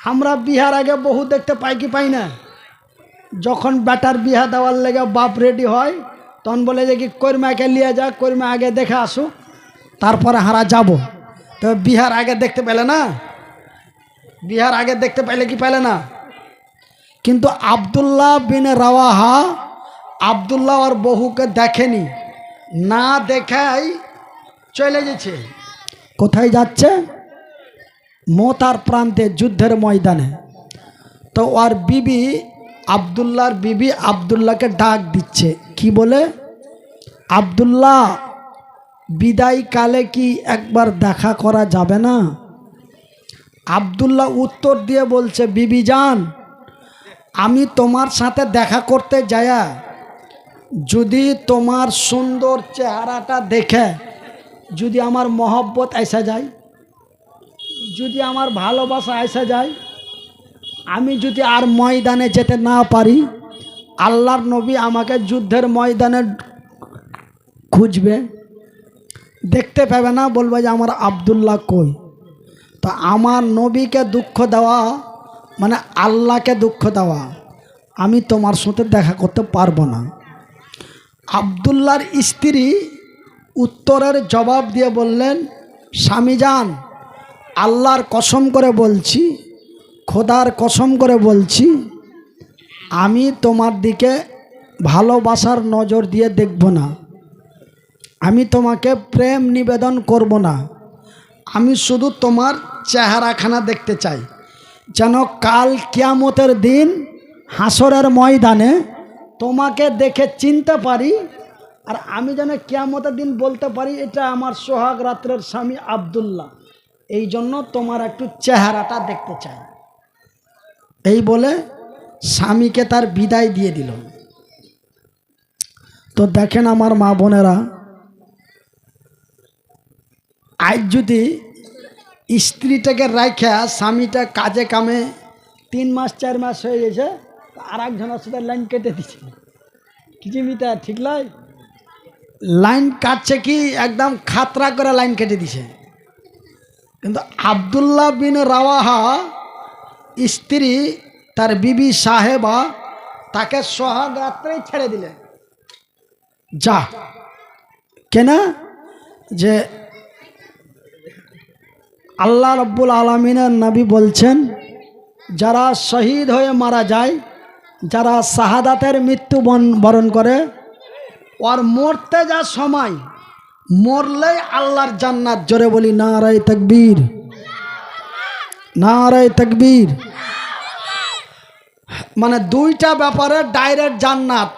আমরা বিহার আগে বহু দেখতে পাই কি পাই না? যখন বেটার বিহা দেওয়ার লেগে বাপ রেডি হয়, তখন বলে যে কি, কর্মাকে নিয়ে যা, কর্মা আগে দেখে আসুক তারপরে হারা যাব। তো বিহার আগে দেখতে পেলে না? বিহার আগে দেখতে পাইলে কি পেলে না? কিন্তু আবদুল্লাহ বিন রাওয়াহা আবদুল্লাহ আর বহুকে দেখেনি। না দেখাই চলে গেছে। কোথায় যাচ্ছে? মোতার প্রান্তে যুদ্ধের ময়দানে। তো ওর বিবি আবদুল্লাহর বিবি আবদুল্লাহকে ডাক দিচ্ছে। কি বলে? আবদুল্লাহ বিদায় কালে কি একবার দেখা করা যাবে না? আবদুল্লাহ উত্তর দিয়ে বলছে, বিবি যান আমি তোমার সাথে দেখা করতে যায়া, যদি তোমার সুন্দর চেহারাটা দেখে, যদি আমার মহব্বত এসে যায়। যদি আমার ভালোবাসা এসে যায়, আমি যদি আর ময়দানে যেতে না পারি, আল্লাহর নবী আমাকে যুদ্ধের ময়দানে খুঁজবে, দেখতে পাবে না, বলবে যে আমার আবদুল্লাহ কই? তো আমার নবীকে দুঃখ দেওয়া মানে আল্লাহকে দুঃখ দেওয়া, আমি তোমার সাথে দেখা করতে পারব না। আবদুল্লার স্ত্রী উত্তরের জবাব দিয়ে বললেন স্বামীজান আল্লাহর কসম করে বলছি, খোদার কসম করে বলছি, আমি তোমার দিকে ভালোবাসার নজর দিয়ে দেখব না। আমি তোমাকে প্রেম নিবেদন করব না। আমি শুধু তোমার চেহারাখানা দেখতে চাই। যেন কাল কিয়ামতের দিন হাসরের ময়দানে তোমাকে দেখে চিনতে পারি আর আমি যেন কিয়ামতের দিন বলতে পারি, এটা আমার সোহাগ রাত্রের স্বামী আবদুল্লাহ। এই জন্য তোমার একটু চেহারাটা দেখতে চাই। এই বলে স্বামীকে তার বিদায় দিয়ে দিল। তো দেখেন আমার মা বোনেরা, আজ যদি স্ত্রীটাকে রাখা স্বামীটা কাজে কামে তিন মাস, চার মাস হয়ে গেছে আর একজনের সাথে লাইন কেটে দিচ্ছে কিচিমিটা ঠিক নয় লাইন কাটছে কি, একদম খাতরা করে লাইন কেটে দিছে। কিন্তু আবদুল্লাহ বিন রাওয়াহা স্ত্রী তার বিবি সাহেবা তাকে সোহাগ রাত্রেই ছেড়ে দিলেন। যা। কেন? যে আল্লাহ রব্বুল আলমিনের নবী বলছেন, যারা শহীদ হয়ে মারা যায়, যারা শাহাদাতের মৃত্যু বরণ করে, ওর মরতে যা সময় মরলেই আল্লাহর জান্নাত, জোরে বলি না রায় তকবীর। না রায় তকবীর। মানে দুইটা ব্যাপারে ডাইরেক্ট জান্নাত।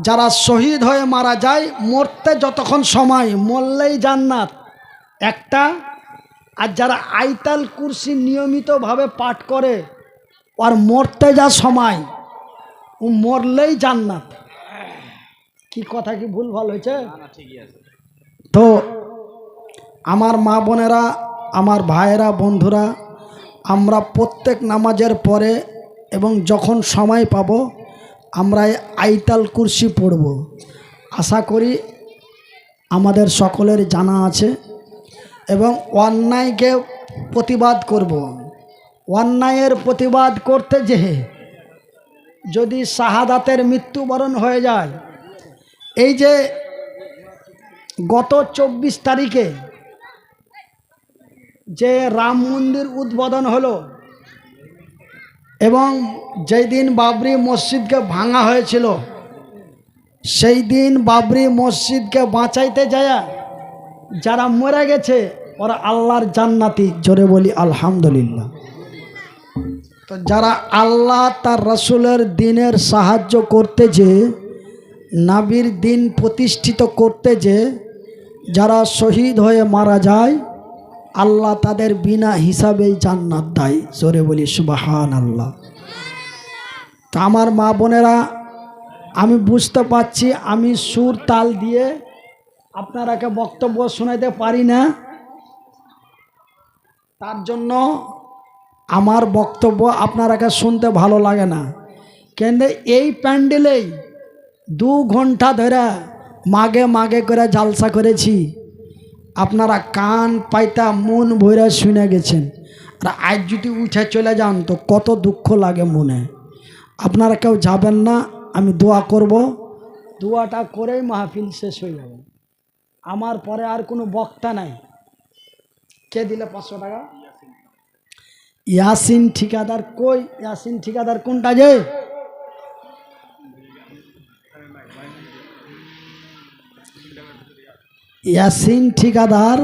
যারা শহীদ হয়ে মারা যায়, মরতে যতক্ষণ সময়, মরলেই জান্নাত। একটা, আর যারা আইতাল কুরসি নিয়মিতভাবে পাঠ করে, আর মরতে যা সময়, ও মরলেই জান্নাত। কি কথা, কি ভুল, ভালো হয়েছে? তো আমার মা বোনেরা, আমার ভাইয়েরা, বন্ধুরা, আমরা প্রত্যেক নামাজের পরে এবং যখন সময় পাব, আমরা এই আইতাল কুরসি পড়ব। আশা করি আমাদের সকলের জানা আছে এবং অন্যায়কে প্রতিবাদ করব। অন্যায়ের প্রতিবাদ করতে যেয়ে যদি শাহাদাতের মৃত্যুবরণ হয়ে যায়, এই যে গত চব্বিশ তারিখে যে রাম মন্দির উদ্বোধন হলো এবং যেই দিন বাবরি মসজিদকে ভাঙা হয়েছিল, সেই দিন বাবরি মসজিদকে বাঁচাইতে যায় যারা মরে গেছে, ওরা আল্লাহর জান্নাতি। জোরে বলি, আলহামদুলিল্লাহ। তো যারা আল্লাহ তার রসুলের দিনের সাহায্য করতে যে, নাবির দিন প্রতিষ্ঠিত করতে যে যারা শহীদ হয়ে মারা যায়, আল্লাহ তাদের বিনা হিসাবেই জান্নাত দেয়। জোরে বলি সুবাহান আল্লাহ তা আমার মা বোনেরা, আমি বুঝতে পারছি, আমি সুর তাল দিয়ে আপনারাকে বক্তব্য শোনাইতে পারি না। তার জন্য আমার বক্তব্য আপনারাকে শুনতে ভালো লাগে না। কিন্তু এই প্যান্ডেলেই দু ঘণ্টা ধরে মাগে মাগে করে জালসা করেছি। আপনারা কান পাইতা মন ভরে শুনে গেছেন। আর আজ যদি উঠে চলে যান তো কত দুঃখ লাগে মনে। আপনারা কেউ যাবেন না, আমি দোয়া করব। দোয়াটা করেই মাহফিল শেষ হয়ে যাবে। আমার পরে আর কোনো বক্তা নাই। কে দিলে পাঁচশো টাকা? ইয়াসিন ঠিকাদার কই? ইয়াসিন ঠিকাদার কোনটা যে? ইয়াসিন ঠিকাদার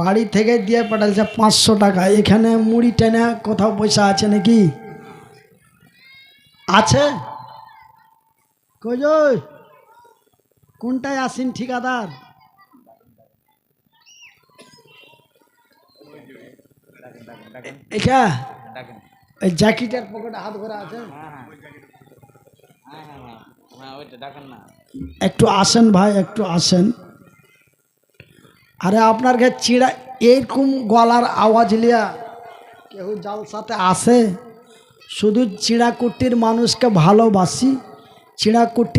বাড়ি থেকে দিয়ে পাঠাচ্ছে পাঁচশো টাকা। এখানে মুড়ি টেনে কোথাও পয়সা আছে নাকি? আছে? কই যে? কোনটায় আসিন ঠিকাদার? এখা? ওই জ্যাকেটের পকেটে হাত ভরা আছে? একটু আসেন ভাই, একটু আসেন। আরে আপনার কাছে চিড়া, এইরকম গলার আওয়াজ লিয়া কেউ জালসাতে আসে? শুধু চিড়াকুটির মানুষকে ভালোবাসি চিড়াকুটির